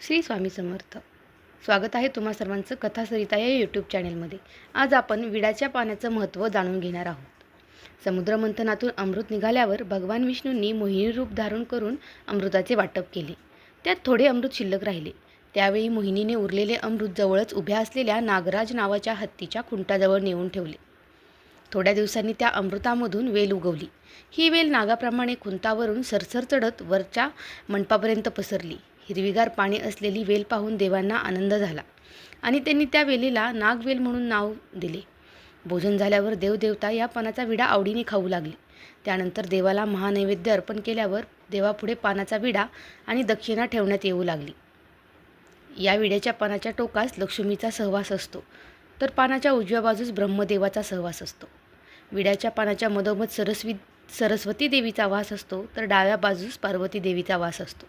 श्री स्वामी समर्थ. स्वागत आहे तुम्हा सर्वांचं कथा सरिता या यूट्यूब चॅनेलमध्ये आज आपण विड्याच्या पाण्याचं महत्त्व जाणून घेणार आहोत. समुद्रमंथनातून अमृत निघाल्यावर भगवान विष्णूंनी मोहिनी रूप धारण करून अमृताचे वाटप केले. त्यात थोडे अमृत शिल्लक राहिले. त्यावेळी मोहिनीने उरलेले अमृत जवळच उभ्या असलेल्या नागराज नावाच्या हत्तीच्या खुंटाजवळ नेऊन ठेवले. थोड्या दिवसांनी त्या अमृतामधून वेल उगवली. ही वेल नागाप्रमाणे खुंतावरून सरसर चढत वरच्या मंडपापर्यंत पसरली. हिरवीगार पाणी असलेली वेल पाहून देवांना आनंद झाला. आणि त्यांनी त्या वेलीला नागवेल म्हणून नाव दिले. भोजन झाल्यावर देवदेवता या पानाचा विडा आवडीने खाऊ लागले. त्यानंतर देवाला महानैवेद्य अर्पण केल्यावर देवापुढे पानाचा विडा आणि दक्षिणा ठेवण्यात येऊ लागली. या विड्याच्या पानाच्या टोकास लक्ष्मीचा सहवास असतो. तर पानाच्या उजव्या बाजूस ब्रह्मदेवाचा सहवास असतो. विड्याच्या पानाच्या मधोमध सरस्वी सरस्वती देवीचा वास असतो. तर डाव्या बाजूस पार्वती देवीचा वास असतो.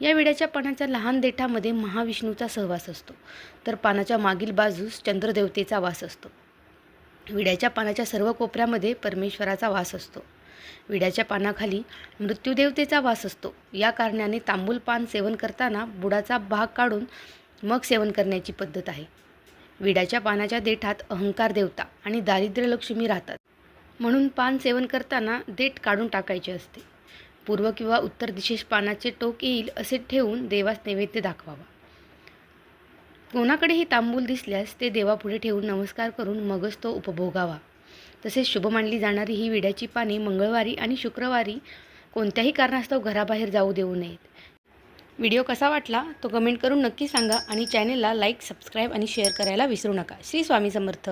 या विड्याच्या पानाच्या लहान देठामध्ये महाविष्णूचा सहवास असतो. तर पानाच्या मागील बाजूस चंद्रदेवतेचा वास असतो. विड्याच्या पानाच्या सर्व कोपऱ्यामध्ये परमेश्वराचा वास असतो. विड्याच्या पानाखाली मृत्यूदेवतेचा वास असतो. या कारणाने तांबूल पान सेवन करताना बुडाचा भाग काढून मग सेवन करण्याची पद्धत आहे. विड्याच्या पानाच्या देठात अहंकार देवता आणि दारिद्र्य लक्ष्मी राहतात. म्हणून पान सेवन करताना देठ काढून टाकायचे असते. पूर्व किंवा उत्तर दिशेस पानाचे टोक येईल असे ठेवून देवास नैवेद्य दाखवावा. कोणाकडेही तांबूल दिसल्यास ते देवापुढे ठेवून नमस्कार करून मगच तो उपभोगावा. तसेच शुभ मानली जाणारी ही विड्याची पाने मंगळवारी आणि शुक्रवारी कोणत्याही कारणास्तव घराबाहेर जाऊ देऊ नयेत. व्हिडिओ कसा वाटला तो कमेंट करून नक्की सांगा आणि चॅनेलला लाईक सबस्क्राईब आणि शेअर करायला विसरू नका. श्री स्वामी समर्थ.